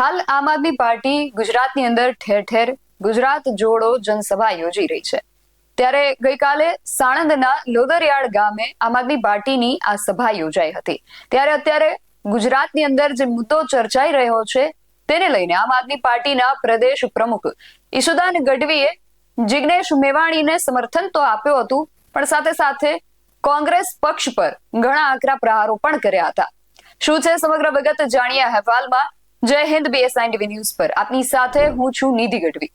હાલ આમ આદમી પાર્ટી ગુજરાતની અંદર ઠેર ઠેર ગુજરાત જોડો જનસભા યોજી રહી છે. ત્યારે ગઈકાલે સાણંદના લોદરિયાળ ગામે આમ આદમી પાર્ટીની આ સભા યોજાઈ હતી. ત્યારે અત્યારે ગુજરાતની અંદર જે મુદ્દો ચર્ચાઈ રહ્યો છે, તેને લઈને આમ આદમી પાર્ટીના પ્રદેશ પ્રમુખ ઈશુદાન ગઢવીએ જિગ્નેશ મેવાણીને સમર્થન તો આપ્યું હતું, પણ સાથે સાથે કોંગ્રેસ પક્ષ પર ઘણા આકરા પ્રહારો પણ કર્યા હતા. શું છે સમગ્ર વિગત? જાણીએ અહેવાલમાં જય હિન્દ બીએસઆઈ ટીવી ન્યૂઝ પર. આપની સાથે હું છું નિધિ ગઢવી.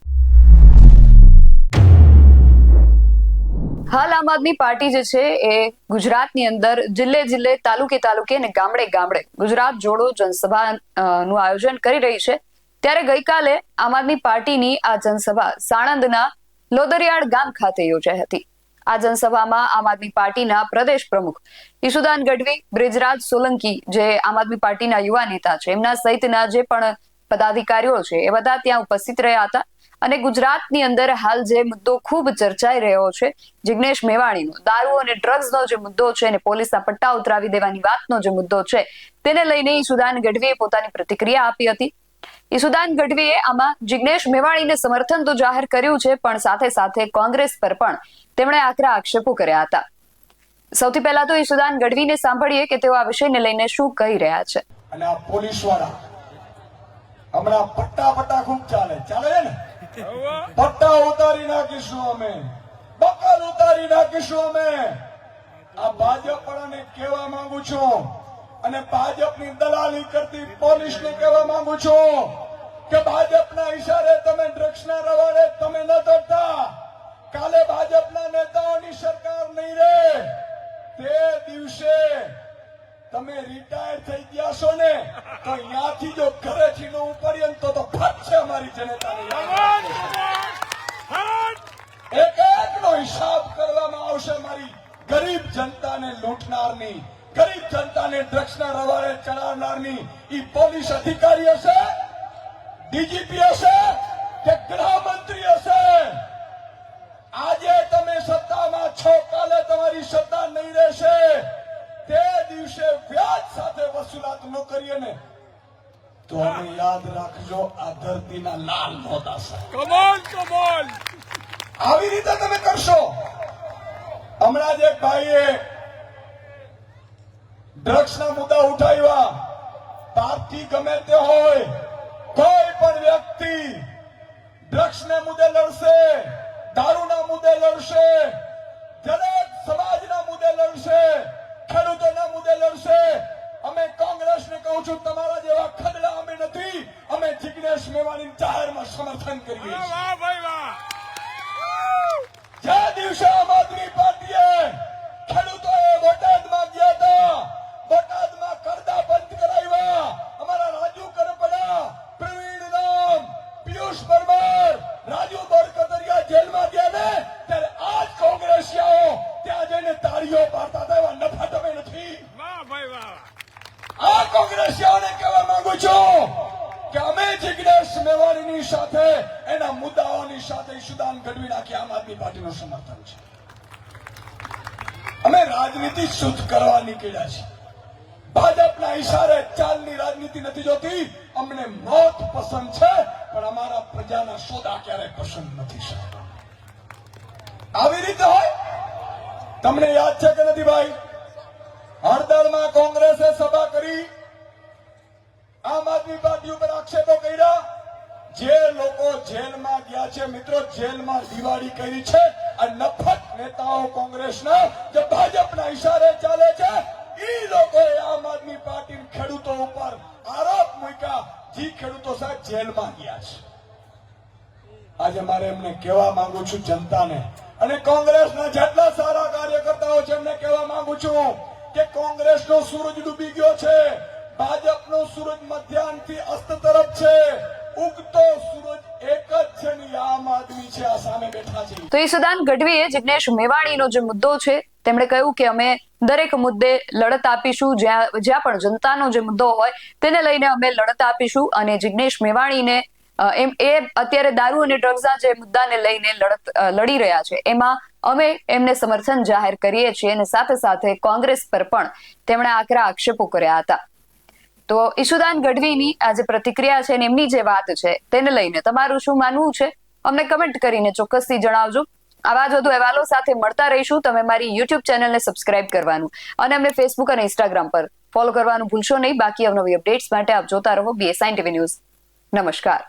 હાલ આમ આદમી પાર્ટી જે છે એ ગુજરાતની અંદર જિલ્લે જિલ્લે, તાલુકે તાલુકે અને ગામડે ગામડે ગુજરાત જોડો જનસભા નું આયોજન કરી રહી છે. ત્યારે ગઈકાલે આમ આદમી પાર્ટીની આ જનસભા સાણંદના લોદરિયાળ ગામ ખાતે યોજાઈ હતી. આ જનસભામાં આમ આદમી પાર્ટીના પ્રદેશ પ્રમુખ ઈશુદાન ગઢવી, બ્રિજરાજ સોલંકી જે આમ આદમી પાર્ટીના યુવા નેતા છે, એમના સહિતના જે પણ પદાધિકારીઓ છે, એ બધા ત્યાં ઉપસ્થિત રહ્યા હતા. અને ગુજરાતની અંદર હાલ જે મુદ્દો ખૂબ ચર્ચાઈ રહ્યો છે, જિગ્નેશ મેવાણીનો, દારૂ અને ડ્રગ્સનો જે મુદ્દો છે અને પોલીસના પટ્ટા ઉતરાવી દેવાની વાતનો જે મુદ્દો છે, તેને લઈને ઈશુદાન ગઢવીએ પોતાની પ્રતિક્રિયા આપી હતી. ઈશુદાન ગઢવીએ આમાં જિગ્નેશ મેવાણીને સમર્થન તો જાહેર કર્યું છે, પણ સાથે સાથે કોંગ્રેસ પર પણ તેમણે આકરા આક્ષેપો કર્યા હતા. સૌથી પહેલા તો ઈસુદાન ગઢવીને સાંભળીએ કે તેઓ આ વિષયને લઈને શું કહી રહ્યા છે. અને આ પોલીસવાળા હમણાં પટ્ટા પટ્ટા ખૂબ ચાલે. ચાલે ને? પટ્ટા ઉતારી નાખીશું અમે. બકલ ઉતારી નાખીશું અમે. આ ભાજપ વાળાને કહેવા માંગુ છું અને ભાજપની દલાલી કરતી પોલીસને કહેવા માંગુ છું કે ભાજપના ઈશારે તમે ડ્રગ્સના રવાડે તમે ન ધરતા કાલે ભાજપના નેતાઓની સરકાર નહીં રહે તે દિવસે તમે રિટાયર થઈ ગયા છો ને, તો અહીંયાથી જો ઘરેથી છીનો ઉપડીએ ને તો તો ફટ છે અમારી જનતાને યાદ રાખજો. એક એક નો હિસાબ કરવામાં આવશે મારી ગરીબ જનતાને લૂંટનારની ગરીબ જનતાને ડ્રગ્સના રવાડે ચલાવનારની ઈ પોલીસ અધિકારી હશે ડીજીપી હશે કે ગૃહમંત્રી હશે? આજે તમે સત્તામાં છો કાલે તમારી સત્તા નહીં રહેશે. તે દિવસે વ્યાજ સાથે વસૂલાત ન કરીએ ને તો અમે યાદ રાખજો આ ધરતીના લાલ મોદા કમોલ કમોલ આવી રીતે તમે કરશો. હમણાં જ એક ભાઈએ ડ્રગ્સના મુદ્દા ઉઠાવ્યા. પાર્ટી ગમે તે હોય કોઈ પણ વ્યક્તિ ડ્રગ્સને મુદ્દે લડશે દારૂના મુદ્દે લડશે દરેક સમાજના મુદ્દે લડશે ખેડૂતોના મુદ્દે લડશે. અમે કોંગ્રેસને કહું છું તમારા જેવા ખદડા અમે નથી અમે જિગ્નેશ મેવાણી જાહેરમાં સમર્થન કરીએ છીએ. જે દિવસે આમ આદમી પાર્ટીએ ખેડૂતોએ બોટાદમાં ગયા હતા બોટાદમાં કરદા બંધ કરાવ્યા અમારા રાજુ કરપડા પ્રવીણ રામ પિયુષ પરમાર રાજુ બોરકતરિયા જેલમાં ગયા ને ત્યારે આજ કોંગ્રેસીઓ ત્યાં તાળીઓ પાડતા હતા એવા નફા તમે નથી. વાહ ભાઈ વાહ આ કોંગ્રેસીઓને કહેવા માંગુ છું કે અમે જિજ્ઞેશ મેવાણીની સાથે એના મુદ્દાઓની સાથે સુદાન ઘડવી નાખી આમ આદમી પાર્ટીનું સમર્થન છે. અમે રાજનીતિ શુદ્ધ કરવા નીકળ્યા છીએ. ભાજપના ઈશારે ચાલની રાજનીતિ નથી જોતી. અમને મોત પસંદ છે પણ અમારા પ્રજાના સોદા ક્યારેય પસંદ નથી સાહેબ આવી રીતે હોય તમને યાદ છે કે નથી ભાઈ? હળદરમાં કોંગ્રેસે સભા કરી, આમ આદમી પાર્ટી ઉપર આક્ષેપો કર્યા. જે લોકો જેલમાં ગયા છે, મિત્રો, જેલમાં દિવાળી કરી છે, આ નફત નેતાઓ કોંગ્રેસના, જે ભાજપના ઈશારે ચાલે છે એ લોકોએ આમ આદમી પાર્ટી ખેડૂતો ઉપર આરોપ મૂક્યા. જે ખેડૂતો સાહેબ, જેલમાં ગયા છે. આજે મારે એમને કહેવા માંગુ છું જનતાને અને કોંગ્રેસના જેટલા સારા કાર્યકર્તાઓ છે, એમને કહેવા માંગુ છું કે કોંગ્રેસનો સૂરજ ડૂબી ગયો છે. ભાજપનો સૂરજ મધ્યાહનથી અસ્ત તરફ છે. ઉગતો સૂરજ એક ગઢવીએ જિગ્નેશ મેવાણીનો જે મુદ્દો છે, તેમણે કહ્યું કે અમે દરેક મુદ્દે લડત આપીશું. જ્યાં જ્યાં પણ જનતાનો જે મુદ્દો હોય, તેને લઈને અમે લડત આપીશું અને જિગ્નેશ મેવાણીને એમ, એ અત્યારે દારૂ અને ડ્રગ્સના જે મુદ્દાને લઈને લડત લડી રહ્યા છે, એમાં અમે એમને સમર્થન જાહેર કરીએ છીએ અને સાથે સાથે કોંગ્રેસ પર પણ તેમણે આકરા આક્ષેપો કર્યા હતા. તો ઈશુદાન ગઢવીની આ જે પ્રતિક્રિયા છે અને એમની જે વાત છે તેને લઈને તમારું શું માનવું છે? અમને કમેન્ટ કરીને ચોક્કસથી જણાવજો. આવા જ વધુ અહેવાલો સાથે મળતા રહીશું. તમે મારી યુટ્યુબ ચેનલને સબસ્ક્રાઇબ કરવાનું અને અમને ફેસબુક અને ઇન્સ્ટાગ્રામ પર ફોલો કરવાનું ભૂલશો નહીં. બાકી અવનવી અપડેટ્સ માટે આપ જોતા રહો બીએસઆઈ ટીવી ન્યૂઝ નમસ્કાર.